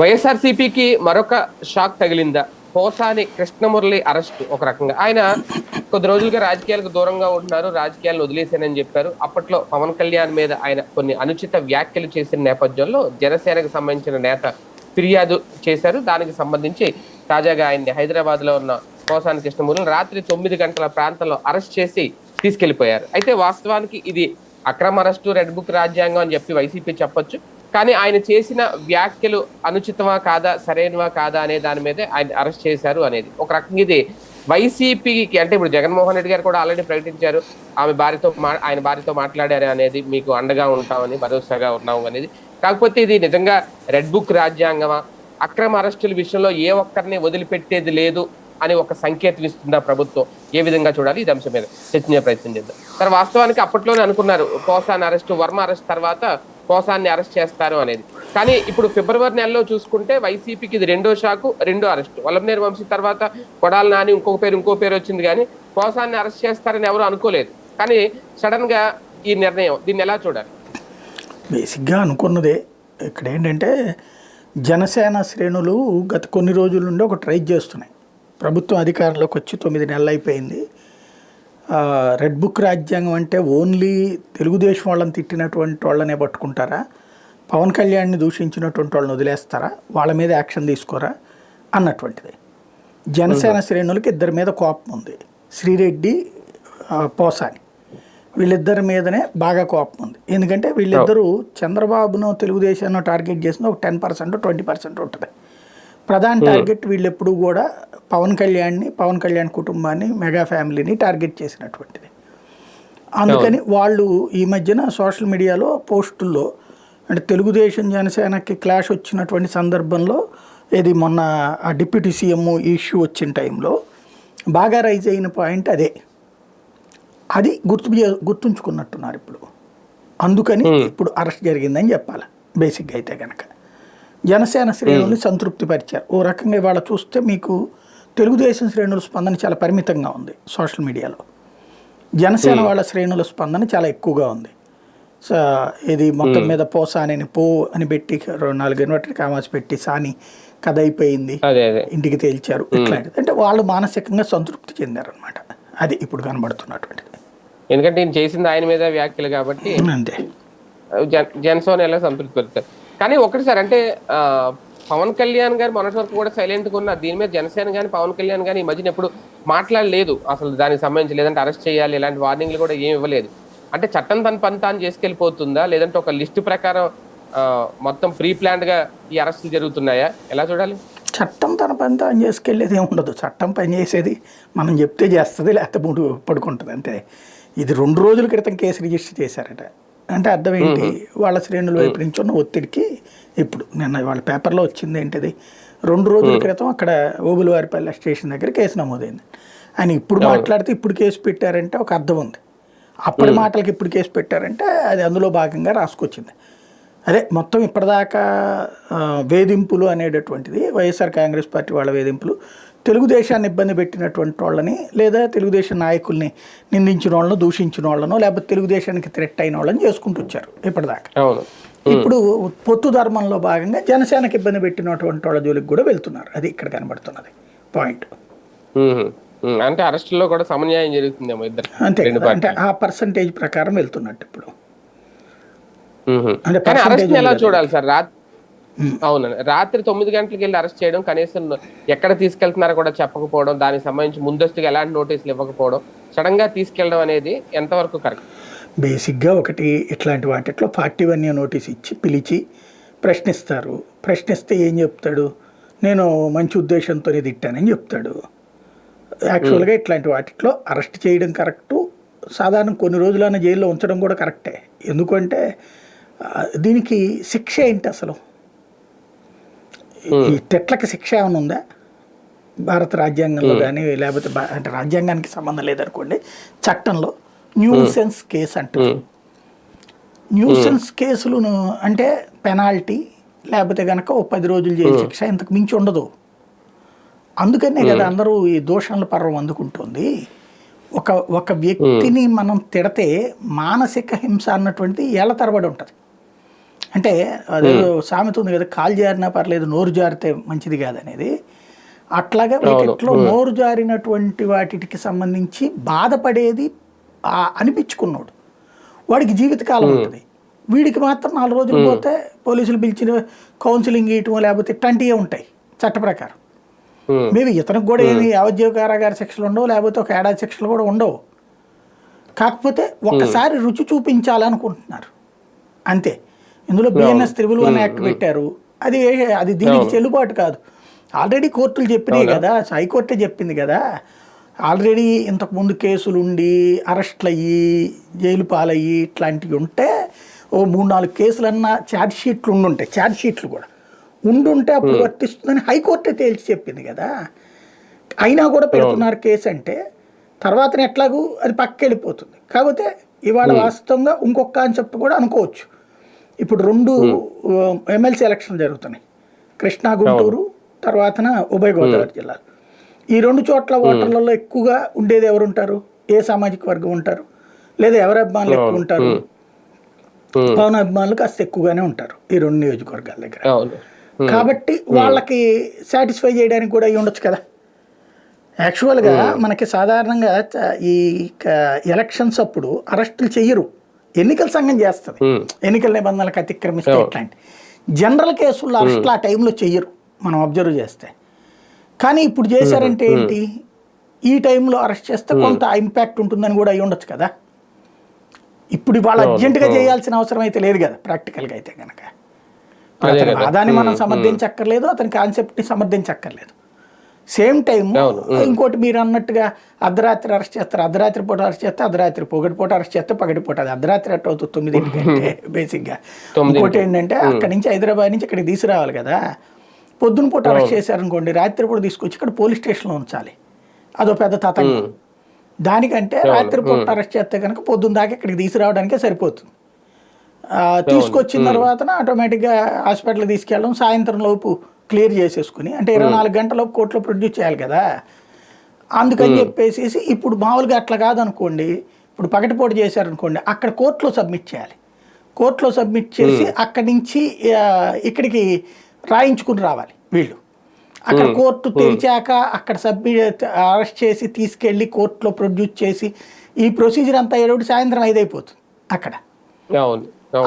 వైఎస్ఆర్సీపీకి మరొక షాక్ తగిలిందా. పోసాని కృష్ణమురళి అరెస్ట్ ఒక రకంగా. ఆయన కొద్ది రోజులుగా రాజకీయాలకు దూరంగా ఉంటున్నారు రాజకీయాలను వదిలేశానని చెప్పారు. అప్పట్లో పవన్ కళ్యాణ్ మీద ఆయన కొన్ని అనుచిత వ్యాఖ్యలు చేసిన నేపథ్యంలో జనసేనకు సంబంధించిన నేత ఫిర్యాదు చేశారు. దానికి సంబంధించి తాజాగా ఆయన్ని హైదరాబాద్లో ఉన్న పోసాని కృష్ణమూర్తిని రాత్రి తొమ్మిది గంటల ప్రాంతంలో అరెస్ట్ చేసి తీసుకెళ్ళిపోయారు. అయితే వాస్తవానికి ఇది అక్రమ అరెస్టు రెడ్ బుక్ రాజ్యాంగం అని చెప్పి వైసీపీ చెప్పొచ్చు. కానీ ఆయన చేసిన వ్యాఖ్యలు అనుచితమా కాదా సరైనవా కాదా అనే దాని మీదే ఆయన అరెస్ట్ చేశారు అనేది. ఒక రకంగా ఇది వైసీపీకి అంటే ఇప్పుడు జగన్మోహన్ రెడ్డి గారు కూడా ఆల్రెడీ ప్రకటించారు ఆమె భార్యతో మా ఆయన భార్యతో మాట్లాడారు అనేది మీకు అండగా ఉంటామని భరోసాగా ఉన్నాము అనేది. కాకపోతే ఇది నిజంగా రెడ్ బుక్ రాజ్యాంగమా? అక్రమ అరెస్టుల విషయంలో ఏ ఒక్కరిని వదిలిపెట్టేది లేదు అని ఒక సంకేతం ఇస్తుందా ప్రభుత్వం? ఏ విధంగా చూడాలి? ఇది అంశం మీద చర్చించే ప్రయత్నం చేద్దాం. సార్ వాస్తవానికి అప్పట్లోనే అనుకున్నారు కోసాన్ అరెస్ట్ వర్మ అరెస్ట్ తర్వాత పోసాన్ని అరెస్ట్ చేస్తారు అనేది. కానీ ఇప్పుడు ఫిబ్రవరి నెలలో చూసుకుంటే వైసీపీకి ఇది రెండో షాకు రెండో అరెస్ట్. వల్లభనేరు వంశీ తర్వాత కొడాల నాని ఇంకొక పేరు ఇంకో పేరు వచ్చింది కానీ పోసాన్ని అరెస్ట్ చేస్తారని ఎవరు అనుకోలేదు. కానీ సడన్గా ఈ నిర్ణయం దీన్ని ఎలా చూడాలి? బేసిక్గా అనుకున్నదే. ఇక్కడ ఏంటంటే జనసేన శ్రేణులు గత కొన్ని రోజుల నుండి ఒక ట్రై చేస్తున్నాయి. ప్రభుత్వం అధికారంలోకి వచ్చి తొమ్మిది నెలలు అయిపోయింది. రెడ్ బుక్ రాజ్యాంగం అంటే ఓన్లీ తెలుగుదేశం వాళ్ళని తిట్టినటువంటి వాళ్ళనే పట్టుకుంటారా? పవన్ కళ్యాణ్ని దూషించినటువంటి వాళ్ళని వదిలేస్తారా? వాళ్ళ మీద యాక్షన్ తీసుకోరా? అన్నటువంటిది. జనసేన శ్రేణులకి ఇద్దరి మీద కోపం ఉంది. శ్రీరెడ్డి పోసాని. వీళ్ళిద్దరి మీదనే బాగా కోపం ఉంది. ఎందుకంటే వీళ్ళిద్దరూ చంద్రబాబును తెలుగుదేశాన్ని టార్గెట్ చేసిన ఒక టెన్ పర్సెంట్ ట్వంటీ పర్సెంట్ ఉంటుంది. ప్రధాన టార్గెట్ వీళ్ళు ఎప్పుడు కూడా పవన్ కళ్యాణ్ని పవన్ కళ్యాణ్ కుటుంబాన్ని మెగా ఫ్యామిలీని టార్గెట్ చేసినటువంటిది. అందుకని వాళ్ళు ఈ మధ్యన సోషల్ మీడియాలో పోస్టుల్లో అంటే తెలుగుదేశం జనసేనకి క్లాష్ వచ్చినటువంటి సందర్భంలో ఇది మొన్న ఆ డిప్యూటీ సీఎం ఇష్యూ వచ్చిన టైంలో బాగా రైజ్ అయిన పాయింట్ అదే. అది గుర్తు గుర్తుంచుకున్నట్టున్నారు ఇప్పుడు. అందుకని ఇప్పుడు అరెస్ట్ జరిగిందని చెప్పాలి. బేసిక్గా అయితే కనుక జనసేన శ్రేణుల్ని సంతృప్తి పరిచారు. ఓ రకంగా ఇవాళ చూస్తే మీకు తెలుగుదేశం శ్రేణుల స్పందన చాలా పరిమితంగా ఉంది సోషల్ మీడియాలో. జనసేన వాళ్ళ శ్రేణుల స్పందన చాలా ఎక్కువగా ఉంది. సో ఇది మొత్తం మీద పో సానిని పో అని పెట్టి రెండు నాలుగు ఇన్వర్టర్ కామాస్ పెట్టి సాని కథ అయిపోయింది. ఇంటికి తేల్చారు. ఇట్లాంటిది. అంటే వాళ్ళు మానసికంగా సంతృప్తి చెందారనమాట అది ఇప్పుడు కనబడుతున్నటువంటిది. ఎందుకంటే ఈయన చేసింది ఆయన మీద వ్యాఖ్యలు కాబట్టి అంతే. జన్- జనసేన ఎలా సంతృప్తి పెడతారు కానీ ఒకటి సార్ అంటే పవన్ కళ్యాణ్ గారు మొన్నటి వరకు కూడా సైలెంట్గా ఉన్నారు దీని మీద జనసేన కానీ పవన్ కళ్యాణ్ కానీ ఈ మధ్యన ఎప్పుడు మాట్లాడలేదు. అసలు దానికి సంబంధించి లేదంటే అరెస్ట్ చేయాలి ఇలాంటి వార్నింగ్లు కూడా ఏమి ఇవ్వలేదు. అంటే చట్టం తన పని తాను చేసుకెళ్ళిపోతుందా? లేదంటే ఒక లిస్ట్ ప్రకారం మొత్తం ప్రీ ప్లాన్డ్గా ఈ అరెస్టులు జరుగుతున్నాయా? ఎలా చూడాలి? చట్టం తన పని తాను చేసుకెళ్ళేది ఉండదు. చట్టం పని చేసేది మనం చెప్తే చేస్తుంది లేకపోతే మూడు పడుకుంటుంది అంతే. ఇది రెండు రోజుల క్రితం కేసు రిజిస్టర్ చేశారట. అంటే అర్థం ఏంటి? వాళ్ళ శ్రేణుల వైపు నుంచి ఉన్న ఒత్తిడికి ఇప్పుడు నిన్న వాళ్ళ పేపర్లో వచ్చింది ఏంటిది? రెండు రోజుల క్రితం అక్కడ ఓబులవారిపల్లి స్టేషన్ దగ్గర కేసు నమోదైంది. ఆయన ఇప్పుడు మాట్లాడితే ఇప్పుడు కేసు పెట్టారంటే ఒక అర్థం ఉంది. అప్పటి మాటలకి ఇప్పుడు కేసు పెట్టారంటే అది అందులో భాగంగా రాసుకొచ్చింది. అదే మొత్తం ఇప్పటిదాకా వేధింపులు అనేటటువంటిది వైఎస్ఆర్ కాంగ్రెస్ పార్టీ వాళ్ళ వేధింపులు. తెలుగుదేశాన్ని ఇబ్బంది పెట్టినటువంటి వాళ్ళని లేదా తెలుగుదేశం నాయకుల్ని నిందించిన వాళ్ళను దూషించిన వాళ్ళను లేకపోతే తెలుగుదేశానికి థ్రెట్ అయిన వాళ్ళని చేసుకుంటూ వచ్చారు ఇప్పటిదాకా. ఇప్పుడు పొత్తు ధర్మంలో భాగంగా జనసేనకి ఇబ్బంది పెట్టినటువంటి వాళ్ళ జోలికి కూడా వెళ్తున్నారు. అది ఇక్కడ కనబడుతున్నది. పాయింట్. అంటే అరెస్టుల్లో కూడా సమన్యాయం జరుగుతుందేమో ఇద్దరు అంతే అంటే ఆ పర్సంటేజ్ ప్రకారం వెళ్తున్నట్టు ఇప్పుడు. అంటే అరెస్ట్ ఎలా చూడాలి సార్? రాత్రి అవునండి రాత్రి తొమ్మిది గంటలకు వెళ్ళి అరెస్ట్ చేయడం కనీసం ఎక్కడ తీసుకెళ్తున్నారో కూడా చెప్పకపోవడం దానికి సంబంధించి ముందస్తుగా ఎలాంటి నోటీసులు ఇవ్వకపోవడం సడన్గా తీసుకెళ్ళడం అనేది ఎంతవరకు కరెక్ట్? బేసిక్గా ఒకటి ఇట్లాంటి వాటిట్లో ఫార్టీ వన్ నోటీస్ ఇచ్చి పిలిచి ప్రశ్నిస్తారు. ప్రశ్నిస్తే ఏం చెప్తాడు? నేను మంచి ఉద్దేశంతోనే తిట్టానని చెప్తాడు. యాక్చువల్గా ఇట్లాంటి వాటిట్లో అరెస్ట్ చేయడం కరెక్టు. సాధారణ కొన్ని రోజులైనా జైల్లో ఉంచడం కూడా కరెక్టే. ఎందుకంటే దీనికి శిక్ష ఏంటి అసలు? ఈ తెట్లకి శిక్ష ఏమైనా ఉందా? భారత రాజ్యాంగంలో కానీ లేకపోతే అంటే రాజ్యాంగానికి సంబంధం లేదనుకోండి చట్టంలో న్యూసెన్స్ కేసు అంటారు. న్యూసెన్స్ కేసులు అంటే పెనాల్టీ లేకపోతే కనుక ఓ పది రోజులు జైలు శిక్ష ఇంతకు మించి ఉండదు. అందుకనే కదా అందరూ ఈ దోషంల పర్వం అందుకుంటుంది. ఒక ఒక వ్యక్తిని మనం తిడితే మానసిక హింస అన్నటువంటిది ఏళ్ళ తరబడి ఉంటుంది. అంటే అదేదో సామెత ఉంది కదా కాలు జారినా పర్లేదు నోరు జారితే మంచిది కాదనేది. అట్లాగా వీటిలో నోరు జారినటువంటి వాటికి సంబంధించి బాధపడేది అనిపించుకున్నాడు. వాడికి జీవితకాలం ఉంటుంది. వీడికి మాత్రం నాలుగు రోజులు పోతే పోలీసులు పిలిచిన కౌన్సిలింగ్ ఇయటం లేకపోతే ఇట్లాంటివే ఉంటాయి చట్ట ప్రకారం. మేబీ ఇతనికి కూడా ఏమి యావజ్జీవ కారాగార శిక్షలు ఉండవు లేకపోతే ఒక ఏడాది శిక్షలు కూడా ఉండవు. కాకపోతే ఒక్కసారి రుచి చూపించాలనుకుంటున్నారు. అంతే. ఇందులో బిఎన్ఎస్ త్రిబుల్ వన్ యాక్ట్ పెట్టారు. అది అది దీనికి చెల్లుబాటు కాదు. ఆల్రెడీ కోర్టులు చెప్పినాయి కదా హైకోర్టే చెప్పింది కదా. ఆల్రెడీ ఇంతకు ముందు కేసులు ఉండి అరెస్ట్లు అయ్యి జైలు పాలయ్యి ఇట్లాంటివి ఉంటే ఓ మూడు నాలుగు కేసులన్నా ఛార్జ్ షీట్లు ఉండుంటాయి. ఛార్జ్ షీట్లు కూడా. ఉండుంటే అప్పుడు వర్తిస్తుందని హైకోర్టే తేల్చి చెప్పింది కదా. అయినా కూడా పెడుతున్నారు కేసు అంటే తర్వాత ఎట్లాగూ అది పక్కకి వెళ్ళిపోతుంది కాకపోతే ఇవాళ వాస్తవంగా ఇంకొక కాన్సెప్ట్ కూడా అనుకోవచ్చు. ఇప్పుడు రెండు ఎమ్మెల్సీ ఎలక్షన్ జరుగుతున్నాయి. కృష్ణా గుంటూరు తర్వాతన ఉభయ గోదావరి జిల్లాలు. ఈ రెండు చోట్ల ఓటర్లలో ఎక్కువగా ఉండేది ఎవరు ఉంటారు ఏ సామాజిక వర్గం ఉంటారు? లేదా ఎవరి అభిమానులు ఎక్కువ ఉంటారు పవన్ అభిమానులు కాస్త ఎక్కువగానే ఉంటారు ఈ రెండు నియోజకవర్గాల దగ్గర. కాబట్టి వాళ్ళకి సాటిస్ఫై చేయడానికి కూడా అయి ఉండొచ్చు కదా? యాక్చువల్గా మనకి సాధారణంగా ఈ ఎలక్షన్స్ అప్పుడు అరెస్టులు చెయ్యరు. ఎన్నికల సంఘం చేస్తుంది. ఎన్నికల నిబంధనలకు అతిక్రమిస్తే ఇట్లాంటి జనరల్ కేసుల్లో అరెస్టులు ఆ టైంలో చెయ్యరు. మనం అబ్జర్వ్ చేస్తే. కానీ ఇప్పుడు చేశారంటే ఏంటి? ఈ టైంలో అరెస్ట్ చేస్తే కొంత ఇంపాక్ట్ ఉంటుందని కూడా అయి ఉండొచ్చు కదా? ఇప్పుడు ఇవాళ అర్జెంటుగా చేయాల్సిన అవసరం అయితే లేదు కదా ప్రాక్టికల్గా అయితే కనుక అతని మనం సమర్థించక్కర్లేదు అతని కాన్సెప్ట్ని సమర్థించక్కర్లేదు. సేమ్ టైం ఇంకోటి మీరు అన్నట్టుగా అర్ధరాత్రి అరెస్ట్ చేస్తారు. అర్ధరాత్రి పూట అరెస్ట్ చేస్తే అర్ధరాత్రి పొగటి పూట అరెస్ట్ చేస్తే పగటి పూట. అది అర్ధరాత్రి ఎట్ట అవుతుంది తొమ్మిదింటికి అంటే బేసిక్గా ఇంకోటి ఏంటంటే అక్కడి నుంచి హైదరాబాద్ నుంచి ఇక్కడికి తీసుకురావాలి కదా. పొద్దున పూట అరెస్ట్ చేశారనుకోండి రాత్రి పూట తీసుకొచ్చి ఇక్కడ పోలీస్ స్టేషన్లో ఉంచాలి. అదో పెద్ద తతంగం. దానికంటే రాత్రి పూట అరెస్ట్ చేస్తే కనుక పొద్దున్న దాకా ఇక్కడికి తీసుకురావడానికే సరిపోతుంది. తీసుకొచ్చిన తర్వాత ఆటోమేటిక్గా హాస్పిటల్ తీసుకెళ్ళడం సాయంత్రం లోపు క్లియర్ చేసేసుకుని అంటే ఇరవై నాలుగు గంటలలోపు కోర్టులో ప్రొడ్యూస్ చేయాలి కదా. అందుకని చెప్పేసి ఇప్పుడు మామూలుగా అట్లా కాదనుకోండి ఇప్పుడు పగటిపూట చేశారనుకోండి అక్కడ కోర్టులో సబ్మిట్ చేయాలి. కోర్టులో సబ్మిట్ చేసి అక్కడి నుంచి ఇక్కడికి రాయించుకుని రావాలి వీళ్ళు. అక్కడ కోర్టు తెరిచాక అక్కడ సబ్మిట్ అరెస్ట్ చేసి తీసుకెళ్ళి కోర్టులో ప్రొడ్యూస్ చేసి ఈ ప్రొసీజర్ అంతా ఏడోటి సాయంత్రం ఐదైపోతుంది అక్కడ.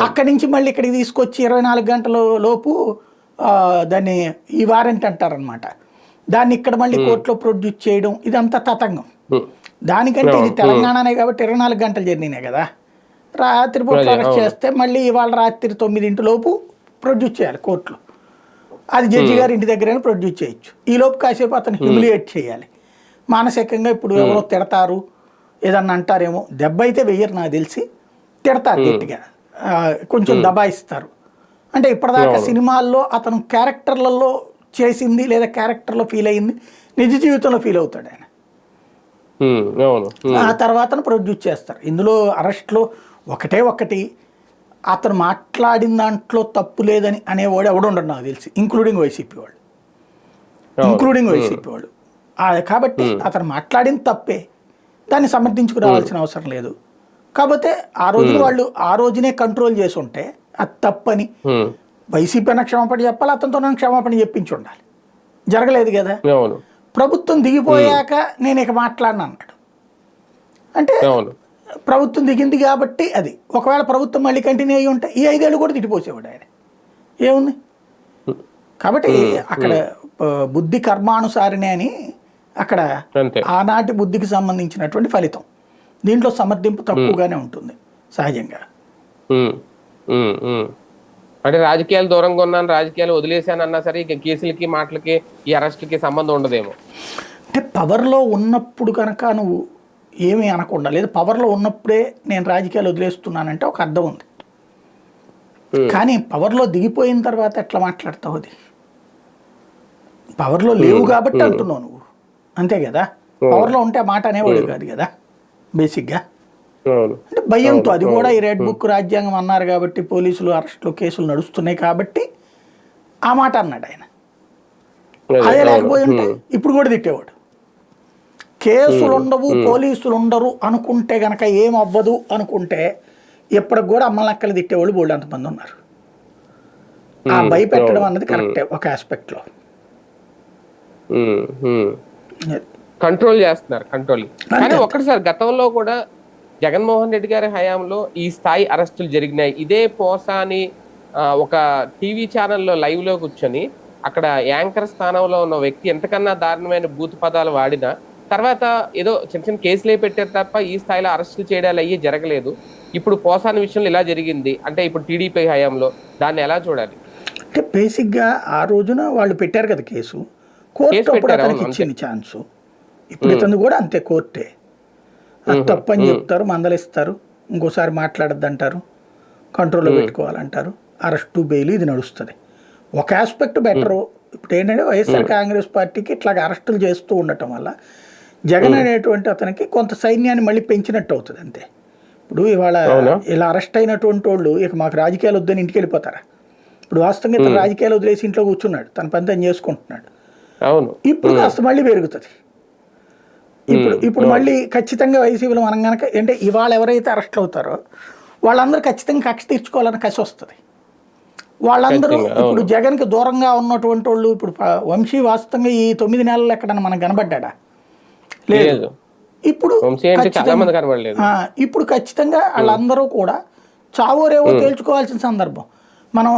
అక్కడి నుంచి మళ్ళీ ఇక్కడికి తీసుకొచ్చి ఇరవై నాలుగు గంటల లోపు దాన్ని ఈ వారెంట్ అంటారనమాట దాన్ని ఇక్కడ మళ్ళీ కోర్టులో ప్రొడ్యూస్ చేయడం ఇదంతా తతంగం. దానికంటే ఇది తెలంగాణనే కాబట్టి ఇరవై నాలుగు గంటలు జర్నీనే కదా. రాత్రి పూట అరెస్ట్ చేస్తే మళ్ళీ ఇవాళ రాత్రి తొమ్మిదింటి లోపు ప్రొడ్యూస్ చేయాలి కోర్టులో. అది జడ్జి గారి ఇంటి దగ్గరైనా ప్రొడ్యూస్ చేయొచ్చు. ఈ లోపు కాసేపు అతను హ్యూమిలియేట్ చేయాలి. మానసికంగా ఇప్పుడు ఎవరో తిడతారు ఏదన్నా అంటారేమో దెబ్బ అయితే వెయ్యరు నాకు తెలిసి. తిడతారు గట్టిగా. కొంచెం దబాయిస్తారు. అంటే ఇప్పటిదాకా సినిమాల్లో అతను క్యారెక్టర్లలో చేసింది లేదా క్యారెక్టర్లో ఫీల్ అయ్యింది నిజ జీవితంలో ఫీల్ అవుతాడు ఆయన. ఆ తర్వాత ప్రొడ్యూస్ చేస్తారు. ఇందులో అరెస్ట్లో ఒకటే ఒకటి అతను మాట్లాడిన దాంట్లో తప్పు లేదని అనేవాడు ఎవడు ఉండడు నాకు తెలిసి ఇంక్లూడింగ్ వైసీపీ వాళ్ళు. ఇంక్లూడింగ్ వైసీపీ వాళ్ళు. కాబట్టి అతను మాట్లాడిన తప్పే. దాన్ని సమర్థించుకురావాల్సిన అవసరం లేదు. కాకపోతే ఆ రోజున వాళ్ళు ఆ రోజునే కంట్రోల్ చేసి ఉంటే అది తప్పని. వైసీపీ అన్న క్షమాపణ చెప్పాలి? అతనితో క్షమాపణ చెప్పించి ఉండాలి. జరగలేదు కదా? ప్రభుత్వం దిగిపోయాక నేను ఇక మాట్లాడను అన్నాడు. అంటే ప్రభుత్వం దిగింది కాబట్టి అది. ఒకవేళ ప్రభుత్వం మళ్ళీ కంటిన్యూ అయ్యి ఉంటే ఈ ఐదేళ్ళు కూడా తిట్టిపోసేవాడు ఆయన. ఏముంది? కాబట్టి అక్కడ బుద్ధి కర్మానుసారినే అని అక్కడ ఆనాటి బుద్ధికి సంబంధించినటువంటి ఫలితం. దీంట్లో సమర్థింపు తక్కువగానే ఉంటుంది సహజంగా. అంటే రాజకీయాలు దూరంగా ఉన్నాను రాజకీయాలు వదిలేశాను అన్నా సరే ఇక కేసులకి మాటలకి ఈ అరెస్టులకి సంబంధం ఉండదేమో. అంటే పవర్లో ఉన్నప్పుడు కనుక నువ్వు ఏమీ అనకుండా లేదు పవర్లో ఉన్నప్పుడే నేను రాజకీయాలు వదిలేస్తున్నానంటే ఒక అర్థం ఉంది. కానీ పవర్లో దిగిపోయిన తర్వాత ఎట్లా మాట్లాడతావు అది? పవర్లో లేవు కాబట్టి అంటున్నావు నువ్వు. అంతే కదా? పవర్లో ఉంటే మాట అనేవాడు కాదు కదా బేసిక్గా అంటే భయంతో అది కూడా ఈ రెడ్ బుక్ రాజ్యాంగం అన్నారు కాబట్టి పోలీసులు అరెస్టులు కేసులు నడుస్తున్నాయి కాబట్టి ఆ మాట అన్నాడు ఆయన. అదే లేకపోయి ఉంటే ఇప్పుడు కూడా తిట్టేవాడు. కేసులు ఉండవు పోలీసులు ఉండరు అనుకుంటే గనక ఏం అవ్వదు అనుకుంటే ఇప్పటికి కూడా అమ్మలక్కలు తిట్టేవాళ్ళు బోల్డ్ అంతమంది ఉన్నారు. ఆ భయపెట్టడం అన్నది కరెక్టే ఒక ఆస్పెక్ట్లో. ఉమ్, ఉమ్. కంట్రోల్ చేస్తున్నారు కంట్రోల్ కానీ ఒక్కటి సార్ గతంలో కూడా జగన్మోహన్ రెడ్డి గారి హయాంలో ఈ స్థాయి అరెస్టులు జరిగినాయి. ఇదే పోసాని ఒక టీవీ ఛానల్లో లైవ్లో కూర్చొని అక్కడ యాంకర్ స్థానంలో ఉన్న వ్యక్తి ఎంతకన్నా దారుణమైన బూత్ పదాలు వాడినా తర్వాత ఏదో చిన్న చిన్న కేసులే పెట్టారు తప్ప ఈ స్థాయిలో అరెస్టులు చేయడాలు అయ్యి జరగలేదు. ఇప్పుడు పోసాని విషయంలో ఇలా జరిగింది. అంటే ఇప్పుడు టీడీపీ హయాంలో దాన్ని ఎలా చూడాలి? అంటే బేసిక్గా ఆ రోజున వాళ్ళు పెట్టారు కదా కేసు. కోర్టు అప్పుడు అతనికి ఇచ్చింది ఛాన్స్. ఇప్పుడు ఇతను కూడా అంతే కోర్టే. అది తప్పని చెప్తారు మందలిస్తారు ఇంకోసారి మాట్లాడద్దు అంటారు కంట్రోల్లో పెట్టుకోవాలంటారు అరెస్టు బెయిల్ ఇది నడుస్తుంది. ఒక ఆస్పెక్ట్ బెటర్. ఇప్పుడు ఏంటంటే వైఎస్ఆర్ కాంగ్రెస్ పార్టీకి ఇట్లాగ అరెస్టులు చేస్తూ ఉండటం వల్ల జగన్ అనేటువంటి అతనికి కొంత సైన్యాన్ని మళ్ళీ పెంచినట్టు అవుతుంది అంతే. ఇప్పుడు ఇవాళ? ఇలా అరెస్ట్ అయినటువంటి వాళ్ళు ఇక మాకు రాజకీయాలు వద్దని ఇంటికి వెళ్ళిపోతారా? ఇప్పుడు వాస్తవంగా ఇతను రాజకీయాలు వదిలేసి ఇంట్లో కూర్చున్నాడు తన పని తను చేసుకుంటున్నాడు. ఇప్పుడు కాస్త మళ్ళీ పెరుగుతుంది. ఇప్పుడు ఇప్పుడు మళ్ళీ ఖచ్చితంగా వైసీపీలో మనం కనుక అంటే ఇవాళ ఎవరైతే అరెస్ట్ అవుతారో వాళ్ళందరూ ఖచ్చితంగా కక్ష తీర్చుకోవాలని కసి వస్తుంది. వాళ్ళందరూ ఇప్పుడు జగన్కి దూరంగా ఉన్నటువంటి వాళ్ళు ఇప్పుడు వంశీ వాస్తవంగా ఈ తొమ్మిది నెలలు ఎక్కడన్నా మనకు కనబడ్డా లేదు. ఇప్పుడు ఇప్పుడు ఖచ్చితంగా వాళ్ళందరూ కూడా చావోరేవో తేల్చుకోవాల్సిన సందర్భం. మనం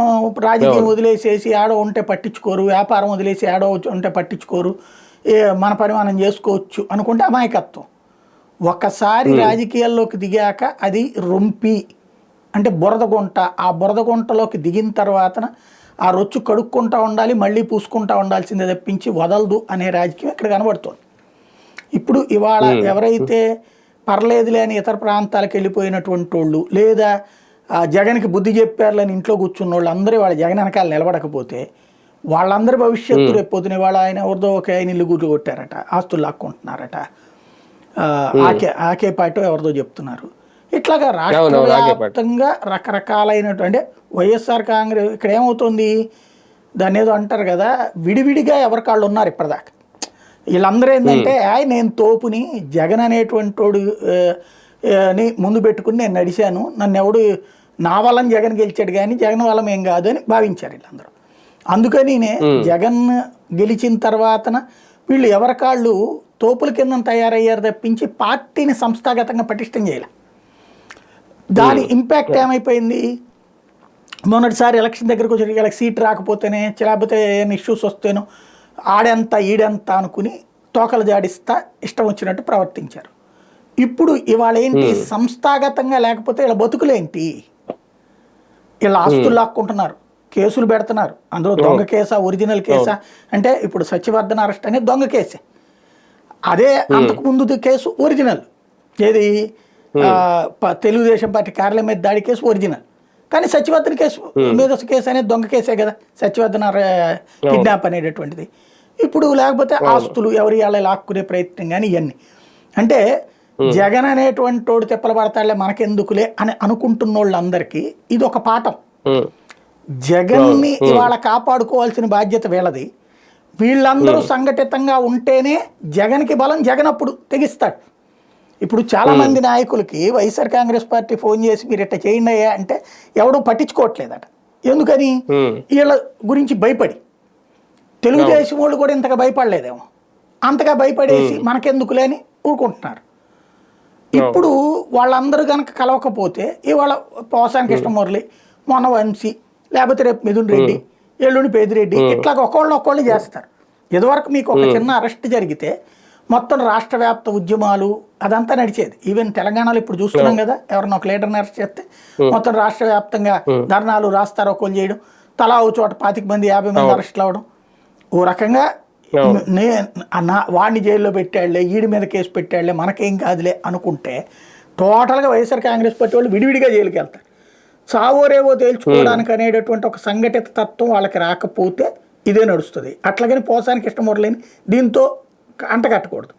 రాజకీయం వదిలేసేసి ఆడో ఉంటే పట్టించుకోరు వ్యాపారం వదిలేసి ఆడో ఉంటే పట్టించుకోరు మన పని మనం చేసుకోవచ్చు అనుకుంటే అమాయకత్వం. ఒకసారి రాజకీయాల్లోకి దిగాక అది రొంపి అంటే బురద గుంట. ఆ బురద గుంటలోకి దిగిన తర్వాతన ఆ రొచ్చు కడుక్కుంటా ఉండాలి మళ్ళీ పూసుకుంటా ఉండాల్సిందే తప్పించి వదలదు అనే రాజకీయం ఇక్కడ కనబడుతోంది. ఇప్పుడు ఇవాళ ఎవరైతే పర్లేదులే అని ఇతర ప్రాంతాలకు వెళ్ళిపోయినటువంటి వాళ్ళు లేదా ఆ, జగన్కి బుద్ధి చెప్పారులని ఇంట్లో కూర్చున్న వాళ్ళు అందరూ వాళ్ళ జగన్ వెనకాల నిలబడకపోతే వాళ్ళందరి భవిష్యత్తు రేపు పొద్దున ఇవాళ ఆయన ఎవరిదో ఒక ఆయన ఇల్లు గుడ్లు కొట్టారట ఆస్తులు లాక్కుంటున్నారట. ఆకే ఆకే పాటో ఎవరిదో చెప్తున్నారు. ఇట్లాగా రాష్ట్ర. వ్యాప్తంగా రకరకాలైనటువంటి వైఎస్ఆర్ కాంగ్రెస్ ఇక్కడ ఏమవుతుంది? దాన్ని ఏదో అంటారు కదా విడివిడిగా ఎవరికాళ్ళు ఉన్నారు ఇప్పటిదాకా. వీళ్ళందరూ ఏంటంటే "ఆయ్, నేను తోపుని జగన్ అనేటువంటి వాడు ని ముందు పెట్టుకుని నేను నడిచాను నన్ను ఎవడు నా వల్ల జగన్ గెలిచాడు కానీ జగన్ వల్ల ఏం కాదు అని భావించారు వీళ్ళందరూ. అందుకని జగన్ గెలిచిన తర్వాతన వీళ్ళు ఎవరికాళ్ళు తోపుల కింద తయారయ్యారు తప్పించి పార్టీని సంస్థాగతంగా పటిష్టం చేయాలి. దాని ఇంపాక్ట్ ఏమైపోయింది? మొన్నటిసారి ఎలక్షన్ దగ్గరకు వచ్చి వీళ్ళకి సీట్ రాకపోతేనే లేకపోతే ఏమైనా ఇష్యూస్ వస్తేనో ఆడెంత ఈడెంత అనుకుని తోకలు జాడిస్తా ఇష్టం వచ్చినట్టు ప్రవర్తించారు. ఇప్పుడు ఇవాళ ఏంటి? సంస్థాగతంగా లేకపోతే వీళ్ళ బతుకులేంటి వీళ్ళ ఆస్తులు లాక్కుంటున్నారు. కేసులు పెడుతున్నారు. అందులో దొంగ కేసా ఒరిజినల్ కేసా? అంటే ఇప్పుడు సత్యవర్ధన్ అరెస్ట్ అనేది దొంగ కేసే. అదే అంతకు ముందు కేసు ఒరిజినల్. ఏది? తెలుగుదేశం పార్టీ కార్యాలయం మీద దాడి కేసు ఒరిజినల్. కానీ సత్యవర్ధన్ కేసు మీద కేసు అనేది దొంగ కేసే కదా. సత్యవర్ధన్ కిడ్నాప్ అనేటటువంటిది. ఇప్పుడు లేకపోతే ఆస్తులు ఎవరి వాళ్ళ లాక్కునే ప్రయత్నం కానీ ఇవన్నీ అంటే జగన్ అనేటువంటి తోడు తిప్పలు పడతాడులే మనకెందుకులే అని అనుకుంటున్న వాళ్ళందరికీ ఇది ఒక పాఠం జగన్ని ఇవాళ కాపాడుకోవాల్సిన బాధ్యత వీళ్ళది. వీళ్ళందరూ సంఘటితంగా ఉంటేనే జగన్కి బలం జగన్ అప్పుడు తెగిస్తాడు. ఇప్పుడు చాలా మంది నాయకులకి వైఎస్ఆర్ కాంగ్రెస్ పార్టీ ఫోన్ చేసి మీరు ఇట్లా చేయండి అయ్యా అంటే ఎవడూ పట్టించుకోవట్లేదట. ఎందుకని? వీళ్ళ గురించి భయపడి. తెలుగుదేశం వాళ్ళు కూడా ఇంతగా భయపడలేదేమో. అంతగా భయపడేసి మనకెందుకులే అని ఊరుకుంటున్నారు. ఇప్పుడు వాళ్ళందరూ కనుక కలవకపోతే ఇవాళ పోసాని కృష్ణమురళి మొన్న వంశీ లేకపోతే రేపు మిథున్ రెడ్డి ఎల్లుండి పేదిరెడ్డి ఇట్లాగ ఒకళ్ళు ఒకళ్ళు చేస్తారు. ఇదివరకు మీకు ఒక చిన్న అరెస్ట్ జరిగితే మొత్తం రాష్ట్ర వ్యాప్త ఉద్యమాలు అదంతా నడిచేది. ఈవెన్ తెలంగాణలో ఇప్పుడు చూస్తున్నాం కదా ఎవరన్నా ఒక లీడర్ని అరెస్ట్ చేస్తే మొత్తం రాష్ట్ర వ్యాప్తంగా ధర్నాలు రాస్తారు ఒకళ్ళు చేయడం తలా ఓ చోట పాతిక మంది యాభై మంది అరెస్టులు అవ్వడం ఓ రకంగా నే నా వాడిని జైల్లో పెట్టాడులే ఈడి మీద కేసు పెట్టాడులే మనకేం కాదులే అనుకుంటే టోటల్గా వైఎస్ఆర్ కాంగ్రెస్ పార్టీ వాళ్ళు విడివిడిగా జైలుకి వెళ్తారు చావోరేవో తేల్చుకోవడానికి అనేటటువంటి ఒక సంఘటిత తత్వం వాళ్ళకి రాకపోతే ఇదే నడుస్తుంది. అట్లాగని పోసానికి ఇష్టమురలేని దీంతో అంటగట్టకూడదు.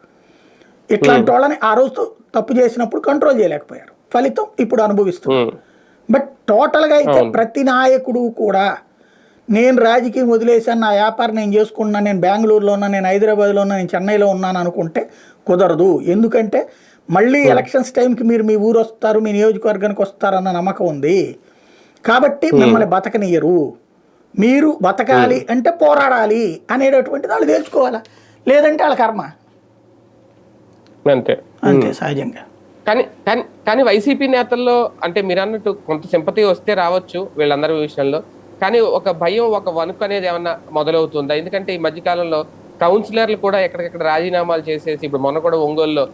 ఇట్లాంటి వాళ్ళని ఆ రోజు తప్పు చేసినప్పుడు కంట్రోల్ చేయలేకపోయారు. ఫలితం ఇప్పుడు అనుభవిస్తున్నారు. బట్ టోటల్గా అయితే ప్రతి నాయకుడు కూడా నేను రాజకీయం వదిలేసాను నా వ్యాపారం నేను చేసుకుంటున్నాను నేను బెంగళూరులో ఉన్నా నేను హైదరాబాద్లో ఉన్నా నేను చెన్నైలో ఉన్నాను అనుకుంటే కుదరదు. ఎందుకంటే మళ్ళీ ఎలక్షన్స్ టైంకి మీరు మీ ఊరు వస్తారు మీ నియోజకవర్గానికి వస్తారన్న నమ్మకం ఉంది. కాబట్టి మిమ్మల్ని బతకనియరు మీరు బతకాలి అంటే పోరాడాలి అనేటటువంటిది వాళ్ళు తెలుసుకోవాలా లేదంటే వాళ్ళ కర్మ. అంతే. అంతే సహజంగా. కానీ కానీ కానీ వైసీపీ నేతల్లో అంటే మీరు అన్నట్టు కొంత సింపతి వస్తే రావచ్చు వీళ్ళందరి విషయంలో. కానీ ఒక భయం ఒక వణుకు అనేది ఏమన్నా మొదలవుతుందా? ఎందుకంటే ఈ మధ్య కాలంలో కౌన్సిలర్లు కూడా ఎక్కడికెక్కడ రాజీనామాలు చేసేసి ఇప్పుడు మొన్న కూడా ఒంగోలులో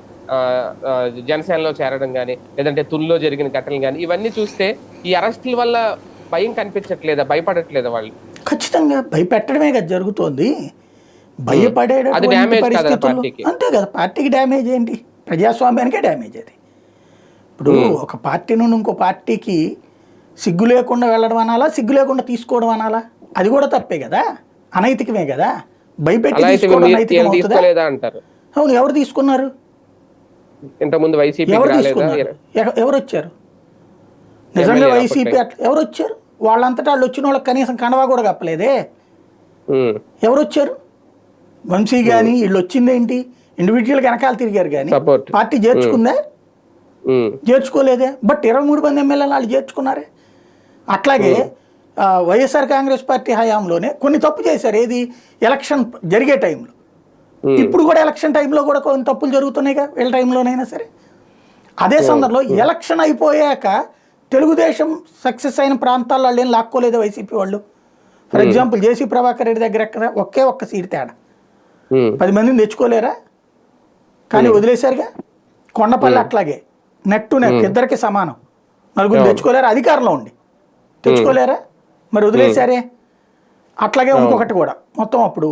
జనసేనలో చేరడం కానీ లేదంటే తుల్లో జరిగిన ఘటనలు కానీ ఇవన్నీ చూస్తే ఈ అరెస్టుల వల్ల భయం కనిపించట్లేదా? భయపడట్లేదా వాళ్ళు? ఖచ్చితంగా భయపెట్టడమే కదా జరుగుతోంది. పార్టీకి. అంతే కదా పార్టీకి డ్యామేజ్ ఏంటి? ప్రజాస్వామ్యానికే డ్యామేజ్ అది. ఇప్పుడు ఒక పార్టీ నుండి ఇంకో పార్టీకి సిగ్గు లేకుండా వెళ్ళడం అనాలా సిగ్గు లేకుండా తీసుకోవడం అనాలా? అది కూడా తప్పే కదా. అనైతికమే కదా. భయపెట్టి తీసుకోవడం మీరు నైతికం వీళ్ళు అవుతుందా అవును ఎవరు తీసుకున్నారు? ఇంతకుముందు వైసీపీ ఎవరు వచ్చారు నిజంగా వైసీపీ అట్లా ఎవరు వచ్చారు? వాళ్ళంతటా వాళ్ళు వచ్చిన వాళ్ళకి కనీసం కనవా కూడా కప్పలేదే. ఎవరు వచ్చారు? వంశీ కానీ వీళ్ళు వచ్చిందేంటి ఇండివిజువల్ వెనకాల తిరిగారు కానీ. పార్టీ చేర్చుకుందా? చేర్చుకోలేదే. బట్ ఇరవై మూడు మంది ఎమ్మెల్యేలు వాళ్ళు చేర్చుకున్నారే. అట్లాగే వైఎస్ఆర్ కాంగ్రెస్ పార్టీ హయాంలోనే కొన్ని తప్పు చేశారు. ఏది? ఎలక్షన్ జరిగే టైంలో. ఇప్పుడు కూడా ఎలక్షన్ టైంలో కూడా కొన్ని తప్పులు జరుగుతున్నాయిగా వీళ్ళ టైంలోనైనా సరే. అదే సందర్భంలో ఎలక్షన్ అయిపోయాక తెలుగుదేశం సక్సెస్ అయిన ప్రాంతాల్లో వాళ్ళు ఏం లాక్కోలేదు వైసీపీ వాళ్ళు. ఫర్ ఎగ్జాంపుల్ జేసీ ప్రభాకర్ రెడ్డి దగ్గర ఎక్కడ ఒకే ఒక్క సీట్ తేడా. పది మందిని తెచ్చుకోలేరా? కానీ వదిలేశారుగా? కొండపల్లి అట్లాగే. నెట్ టు నెట్ ఇద్దరికి సమానం. నలుగురు తెచ్చుకోలేరా? అధికారంలో ఉండి. తెచ్చుకోలేరా? మరి వదిలేశారే? అట్లాగే ఇంకొకటి కూడా. మొత్తం అప్పుడు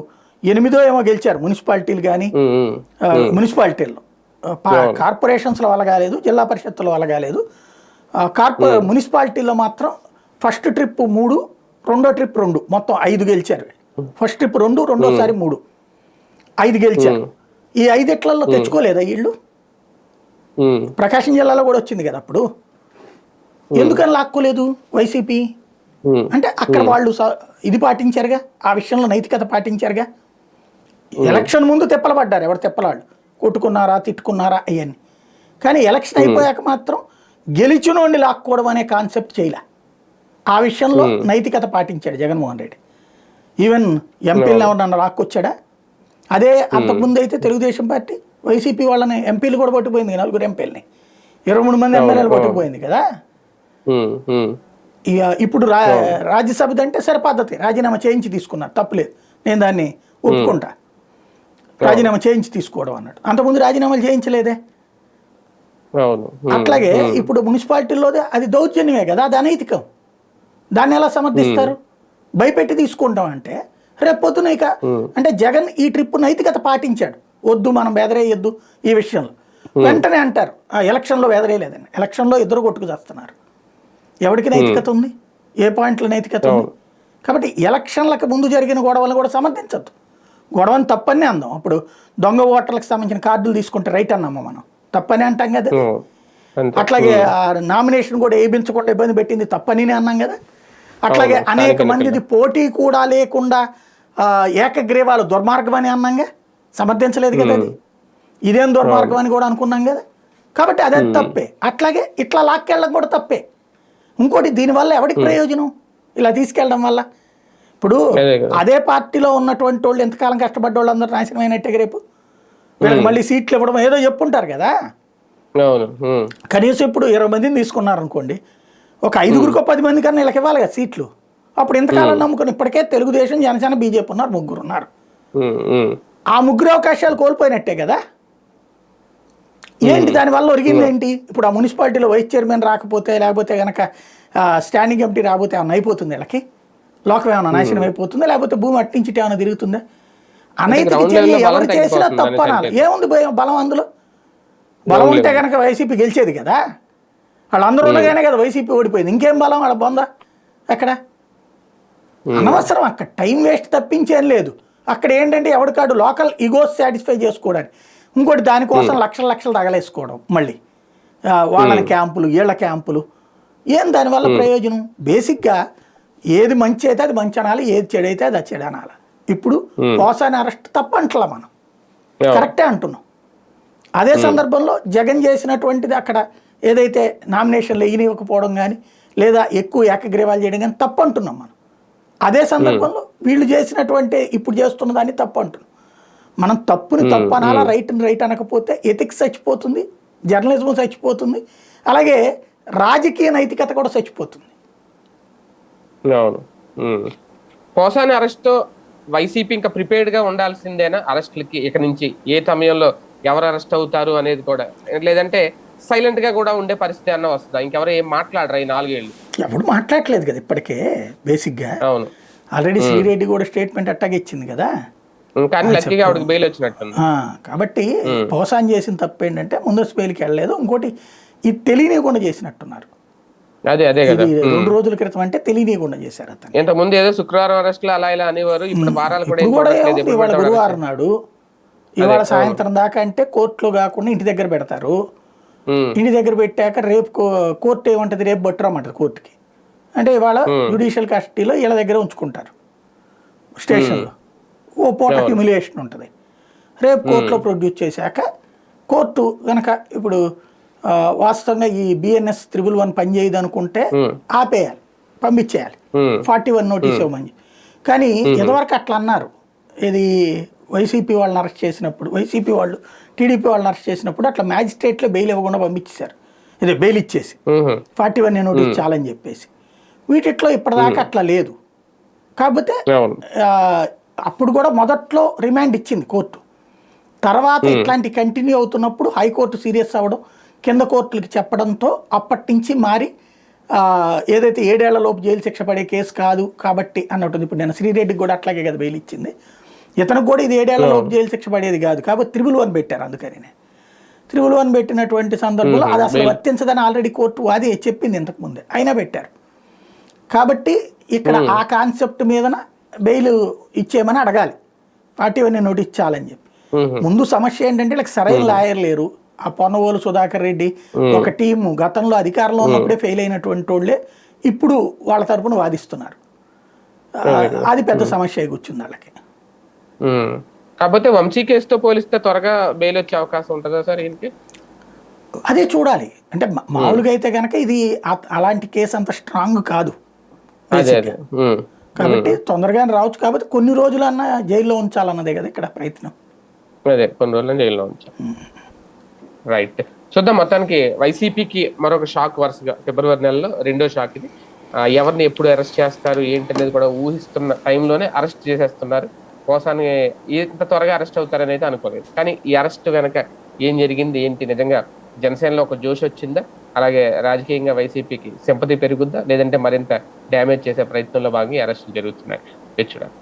ఎనిమిదో ఏమో గెలిచారు మున్సిపాలిటీలు కానీ మున్సిపాలిటీల్లో కార్పొరేషన్స్లో వల్ల కాలేదు జిల్లా పరిషత్తుల వల్ల కాలేదు. కార్పొ మున్సిపాలిటీలో మాత్రం ఫస్ట్ ట్రిప్ మూడు రెండో ట్రిప్ రెండు మొత్తం ఐదు గెలిచారు ఫస్ట్ ట్రిప్ రెండు రెండోసారి మూడు ఐదు గెలిచారు. ఈ ఐదిట్లలో తెచ్చుకోలేదా వీళ్ళు? ప్రకాశం జిల్లాలో కూడా వచ్చింది కదా అప్పుడు? ఎందుకని లాక్కోలేదు వైసీపీ? అంటే అక్కడ వాళ్ళు ఇది పాటించారుగా? ఆ విషయంలో నైతికత పాటించారుగా? ఎలక్షన్ ముందు తిప్పలపడ్డారు ఎవరు తిప్పలాళ్ళు? కొట్టుకున్నారా తిట్టుకున్నారా అవన్నీ కానీ ఎలక్షన్ అయిపోయాక మాత్రం గెలిచినోడిని లాక్కోవడం అనే కాన్సెప్ట్ చేయలే. ఆ విషయంలో నైతికత పాటించాడు జగన్మోహన్ రెడ్డి. ఈవెన్ ఎంపీలను ఎవరన్నా లాక్కొచ్చాడా? అదే అంతకుముందు అయితే తెలుగుదేశం పార్టీ వైసీపీ వాళ్ళని ఎంపీలు కూడా పట్టుకుపోయింది నలుగురు ఎంపీలని. ఇరవై మూడు మంది ఎమ్మెల్యేలు పట్టుకుపోయింది కదా? ఇక ఇప్పుడు రా రాజ్యసభ అంటే సరే పద్ధతి రాజీనామా చేయించి తీసుకున్నారు. తప్పులేదు. నేను దాన్ని ఒప్పుకుంటా. రాజీనామా చేయించి తీసుకోవడం అన్నట్టు అంతకుముందు రాజీనామాలు చేయించలేదే? అట్లాగే ఇప్పుడు మున్సిపాలిటీలోదే అది దౌర్జన్యమే కదా అది అనైతికం. దాన్ని ఎలా సమర్థిస్తారు? భయపెట్టి తీసుకుంటాం అంటే రేపు పొద్దున ఇక అంటే జగన్ ఈ ట్రిప్ నైతికత పాటించాడు. వద్దు మనం బెదరేయొద్దు ఈ విషయంలో. వెంటనే అంటారు ఆ ఎలక్షన్లో బెదరేయలేదని. ఎలక్షన్లో ఇద్దరు కొట్టుకు చేస్తున్నారు. ఎవరికి నైతికత ఉంది? ఏ పాయింట్లో నైతికత ఉంది? కాబట్టి ఎలక్షన్లకు ముందు జరిగిన గొడవలను కూడా సమర్థించద్దు. గొడవని తప్పని అందాం. అప్పుడు దొంగ ఓటర్లకు సంబంధించిన కార్డులు తీసుకుంటే రైట్ అన్నామా మనం? తప్పని అంటాం కదా. అట్లాగే ఆ నామినేషన్ కూడా వేయించకుండా ఇబ్బంది పెట్టింది తప్పని అన్నాం కదా. అట్లాగే అనేక మందిది పోటీ కూడా లేకుండా ఏకగ్రీవాలు దుర్మార్గం అని అన్నాం కదా. సమర్థించలేదు కదా అది. ఇదేం దుర్మార్గం అని కూడా అనుకున్నాం కదా. కాబట్టి అదే తప్పే. అట్లాగే ఇట్లా లాక్కెళ్ళడం కూడా తప్పే. ఇంకోటి దీనివల్ల ఎవరికి ప్రయోజనం? ఇలా తీసుకెళ్ళడం వల్ల. ఇప్పుడు అదే పార్టీలో ఉన్నటువంటి వాళ్ళు ఎంతకాలం కష్టపడ్డ వాళ్ళు అందరూ నాశనం అయినట్టే రేపు? వీళ్ళకి మళ్ళీ సీట్లు ఇవ్వడం ఏదో చెప్పుంటారు కదా? కనీసం ఇప్పుడు ఇరవై మందిని తీసుకున్నారు అనుకోండి ఒక ఐదుగురికో పది మంది కన్నా వీళ్ళకి ఇవ్వాలి కదా సీట్లు. అప్పుడు ఇంతకాలం నమ్ముకుని? ఇప్పటికే తెలుగుదేశం జనసేన బీజేపీ ఉన్నారు ముగ్గురు ఉన్నారు. ఆ ముగ్గురు అవకాశాలు కోల్పోయినట్టే కదా? ఏంటి దానివల్ల ఒరిగింది ఏంటి? ఇప్పుడు ఆ మున్సిపాలిటీలో వైస్ చైర్మన్ రాకపోతే లేకపోతే కనుక స్టాండింగ్ కమిటీ రాకపోతే ఏమైనా అయిపోతుంది వీళ్ళకి? లోకం ఏమైనా నాశనం అయిపోతుందా? లేకపోతే భూమి అట్టించిటి ఏమైనా తిరుగుతుందా? అనైతిక చర్య ఎవరు చేసినా తప్పనాలి ఏముంది బలం అందులో? బలం ఉంటే కనుక వైసీపీ గెలిచేది కదా? వాళ్ళందరూ ఉండగానే కదా వైసీపీ ఓడిపోయింది. ఇంకేం బలం? వాళ్ళ బొంద? ఎక్కడ? అనవసరం. అక్కడ టైం వేస్ట్ తప్పించేం లేదు. అక్కడ ఏంటంటే ఎవడికాడు లోకల్ ఈగోస్ సాటిస్ఫై చేసుకోవడానికి. ఇంకోటి దానికోసం లక్షల లక్షలు తగలేసుకోవడం మళ్ళీ. వాళ్ళని క్యాంపులు వీళ్ళ క్యాంపులు. ఏం దానివల్ల ప్రయోజనం? బేసిక్గా ఏది మంచి అయితే అది మంచి అనాలి ఏది చెడు అయితే అది చెడు అనాలి. ఇప్పుడు పోసాని అరెస్ట్ తప్పంటలా మనం. కరెక్టే అంటున్నాం. అదే సందర్భంలో జగన్ చేసినటువంటిది అక్కడ ఏదైతే నామినేషన్లు వేయనివ్వకపోవడం కానీ లేదా ఎక్కువ ఏకగ్రీవాలు చేయడం కానీ తప్పు అంటున్నాం మనం. అదే సందర్భంలో వీళ్ళు చేసినటువంటి ఇప్పుడు చేస్తున్న దాన్ని తప్పు అంటున్నాం. మనం తప్పుని తప్పు అనాలా రైట్ని రైట్ అనకపోతే ఎథిక్స్ చచ్చిపోతుంది జర్నలిజం చచ్చిపోతుంది అలాగే రాజకీయ నైతికత కూడా చచ్చిపోతుంది. అవును. పోసాని అరెస్ట్తో వైసీపీ ఇంకా ప్రిపేర్డ్గా ఉండాల్సిందేనా అరెస్ట్లకి? ఇక నుంచి ఏ సమయంలో ఎవరు అరెస్ట్ అవుతారు అనేది కూడా. లేదంటే సైలెంట్గా కూడా ఉండే పరిస్థితి అన్న వస్తుందా? ఇంకెవరు ఏం మాట్లాడరా ఈ నాలుగేళ్ళు? ఎప్పుడు మాట్లాడట్లేదు కదా ఇప్పటికే బేసిక్గా. అవును. ఆల్రెడీ శ్రీరెడ్డి కూడా స్టేట్మెంట్ అట్టాగే ఇచ్చింది కదా. బెయిల్ వచ్చినట్టుంది. ఆ, కాబట్టి పోసాన్ చేసిన తప్పు ఏంటంటే ముందస్తు బెయిల్కి వెళ్ళలేదు. ఇంకోటి ఇది తెలియనివ్వకుండా చేసినట్టున్నారు. అదే అదే కదా. రెండు రోజుల క్రితం అంటే తెలియనివ్వకుండా చేశారు అతను. ఇంత ముందు ఏదో శుక్రవారం అరెస్ట్లు అలా ఇలా అనేవారు ఇప్పుడు వారాలు కూడా ఇవాళ గురువారం నాడు ఇవాళ సాయంత్రం దాకా అంటే కోర్టులో కాకుండా ఇంటి దగ్గర పెడతారు. ఇంటి దగ్గర పెట్టాక రేపు కోర్టు ఏమంటది? రేపు పట్టురామంటది కోర్టుకి. అంటే ఇవాళ జ్యుడిషియల్ కస్టడీలో వీళ్ళ దగ్గర ఉంచుకుంటారు. స్టేషన్లో. ఓ పూట హ్యూమిలియేషన్ ఉంటుంది. రేపు కోర్టులో ప్రొడ్యూస్ చేశాక కోర్టు కనుక ఇప్పుడు వాస్తవంగా ఈ బిఎన్ఎస్ త్రిబుల్ వన్ పనిచేయదు అనుకుంటే ఆపేయాలి పంపించేయాలి. ఫార్టీ వన్ నోటీస్ ఇవ్వమని. కానీ ఇదివరకు అట్లా అన్నారు? ఇది వైసీపీ వాళ్ళని అరెస్ట్ చేసినప్పుడు వైసీపీ వాళ్ళు టీడీపీ వాళ్ళని అరెస్ట్ చేసినప్పుడు అట్లా మ్యాజిస్ట్రేట్లో బెయిల్ ఇవ్వకుండా పంపించేశారు. ఇదే బెయిల్ ఇచ్చేసి. ఫార్టీ వన్ నోటీస్ చాలని చెప్పేసి. వీటిట్లో ఇప్పటిదాకా అట్లా లేదు. కాకపోతే అప్పుడు కూడా మొదట్లో రిమాండ్ ఇచ్చింది కోర్టు. తర్వాత ఇట్లాంటి కంటిన్యూ అవుతున్నప్పుడు హైకోర్టు సీరియస్ అవ్వడం కింద కోర్టులకి చెప్పడంతో అప్పటి నుంచి మారి ఏదైతే ఏడేళ్ళ లోపు జైలు శిక్ష పడే కేసు కాదు కాబట్టి అన్నట్టుంది. ఇప్పుడు నేను శ్రీరెడ్డికి కూడా అట్లాగే కదా బెయిల్ ఇచ్చింది. ఇతనికి కూడా ఇది ఏడేళ్ళ లోపు జైలు శిక్ష పడేది కాదు. కాబట్టి త్రిబుల్ వన్ పెట్టారు అందుకని త్రిబుల్ వన్ పెట్టినటువంటి సందర్భంలో అది అసలు వర్తించదని ఆల్రెడీ కోర్టు అది చెప్పింది ఇంతకు ముందే. అయినా పెట్టారు. కాబట్టి ఇక్కడ ఆ కాన్సెప్ట్ మీదన బెయిల్ ఇచ్చేయమని అడగాలి. పార్టీ వన్ నోటీస్ చాలని చెప్పి. ముందు సమస్య ఏంటంటే వీళ్ళకి సరైన లాయర్ లేరు. ఆ పొన్నవోలు సుధాకర్ రెడ్డి ఒక టీము గతంలో అధికారంలో ఉన్నప్పుడే ఫెయిల్ అయినటువంటి వాళ్ళే ఇప్పుడు వాళ్ళ తరపున వాదిస్తున్నారు. అది పెద్ద సమస్య కూర్చుంది వాళ్ళకి. కాకపోతే వంశీ కేసుతో పోలిస్తే త్వరగా బెయిల్ వచ్చే అవకాశం ఉంటుందా సార్ ఈయనకి? అదే చూడాలి. అంటే మామూలుగా అయితే కనుక ఇది అలాంటి కేసు అంత స్ట్రాంగ్ కాదు. కాబట్టి తొందరగానే రావచ్చు. కాబట్టి కొన్ని రోజులన్నా జైల్లో ఉంచాలన్నదే కదా ఇక్కడ ప్రయత్నం. అదే కొన్ని రోజులు జైల్లో ఉంచాం రైట్ చూద్దాం మొత్తానికి వైసీపీకి మరొక షాక్ వరుసగా ఫిబ్రవరి నెలలో రెండో షాక్ ఇది. ఎవరిని ఎప్పుడు అరెస్ట్ చేస్తారు ఏంటి అనేది కూడా ఊహిస్తున్న టైంలోనే అరెస్ట్ చేసేస్తున్నారు. కోసాన్ని ఇంత త్వరగా అరెస్ట్ అవుతారని అయితే అనుకోలేదు. కానీ ఈ అరెస్ట్ వెనక ఏం జరిగింది ఏంటి? నిజంగా జనసేనలో ఒక జోష్ వచ్చిందా? అలాగే రాజకీయంగా వైసీపీకి సింపతి పెరుగుద్దా? లేదంటే మరింత డ్యామేజ్ చేసే ప్రయత్నంలో భాగంగా ఈ అరెస్టులు జరుగుతున్నాయి. చూడాలి.